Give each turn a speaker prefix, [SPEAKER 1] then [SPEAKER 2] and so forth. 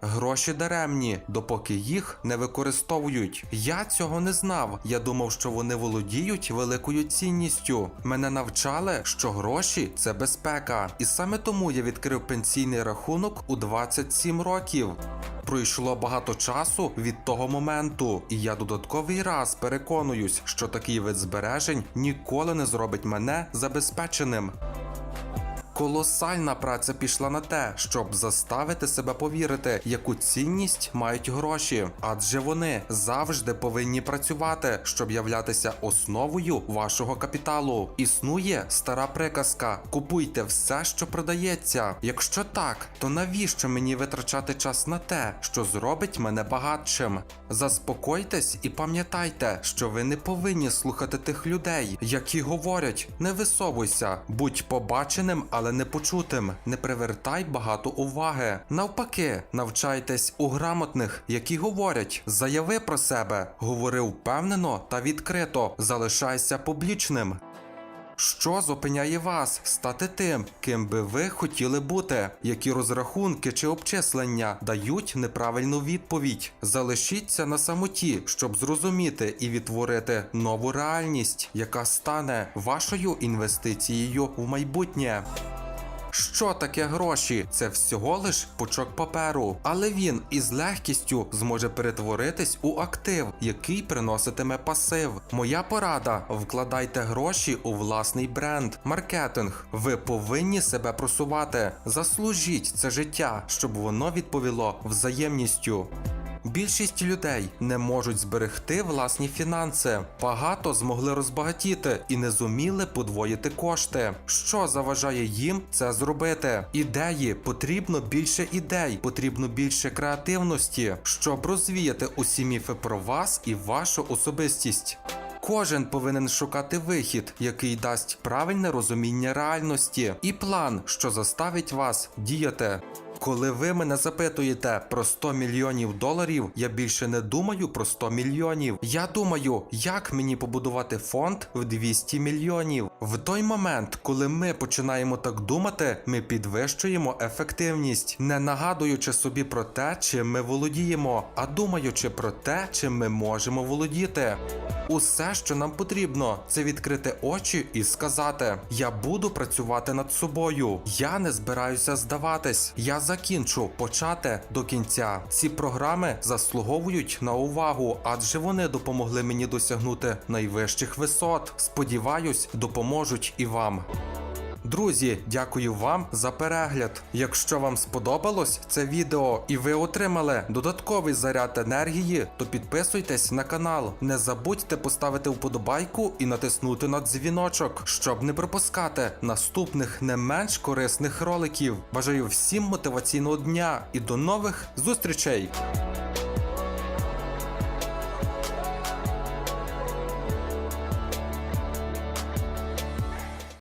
[SPEAKER 1] Гроші даремні, допоки їх не використовують. Я цього не знав. Я думав, що вони володіють великою цінністю. Мене навчали, що гроші це безпека. І саме тому я відкрив пенсійний рахунок у 27 років. Пройшло багато часу від того моменту, і я додатковий раз переконуюсь, що такий вид збережень ніколи не зробить мене забезпеченим. Колосальна праця пішла на те, щоб заставити себе повірити, яку цінність мають гроші, адже вони завжди повинні працювати, щоб являтися основою вашого капіталу. Існує стара приказка: купуйте все, що продається. Якщо так, то навіщо мені витрачати час на те, що зробить мене багатшим? Заспокойтесь і пам'ятайте, що ви не повинні слухати тих людей, які говорять: не висовуйся, будь побаченим, але не почутим, не привертай багато уваги. Навпаки, навчайтесь у грамотних, які говорять: заяви про себе, говори впевнено та відкрито, залишайся публічним. Що зупиняє вас стати тим, ким би ви хотіли бути? Які розрахунки чи обчислення дають неправильну відповідь? Залишіться на самоті, щоб зрозуміти і відтворити нову реальність, яка стане вашою інвестицією в майбутнє. Що таке гроші? Це всього лиш пучок паперу, але він із легкістю зможе перетворитись у актив, який приноситиме пасив. Моя порада: вкладайте гроші у власний бренд, маркетинг. Ви повинні себе просувати. Заслужіть це життя, щоб воно відповіло взаємністю. Більшість людей не можуть зберегти власні фінанси. Багато змогли розбагатіти і не зуміли подвоїти кошти. Що заважає їм це зробити? Ідеї потрібно більше ідей, потрібно більше креативності, щоб розвіяти усі міфи про вас і вашу особистість. Кожен повинен шукати вихід, який дасть правильне розуміння реальності, і план, що заставить вас діяти. Коли ви мене запитуєте про 100 мільйонів доларів, я більше не думаю про 100 мільйонів. Я думаю, як мені побудувати фонд в 200 мільйонів. В той момент, коли ми починаємо так думати, ми підвищуємо ефективність, не нагадуючи собі про те, чим ми володіємо, а думаючи про те, чим ми можемо володіти. Усе, що нам потрібно, це відкрити очі і сказати: Я буду працювати над собою. Я не збираюся здаватись. Я закінчу почати до кінця. Ці програми заслуговують на увагу, адже вони допомогли мені досягнути найвищих висот. Сподіваюсь, допоможуть і вам. Друзі, дякую вам за перегляд. Якщо вам сподобалось це відео і ви отримали додатковий заряд енергії, то підписуйтесь на канал. Не забудьте поставити вподобайку і натиснути на дзвіночок, щоб не пропускати наступних не менш корисних роликів. Бажаю всім мотиваційного дня і до нових зустрічей!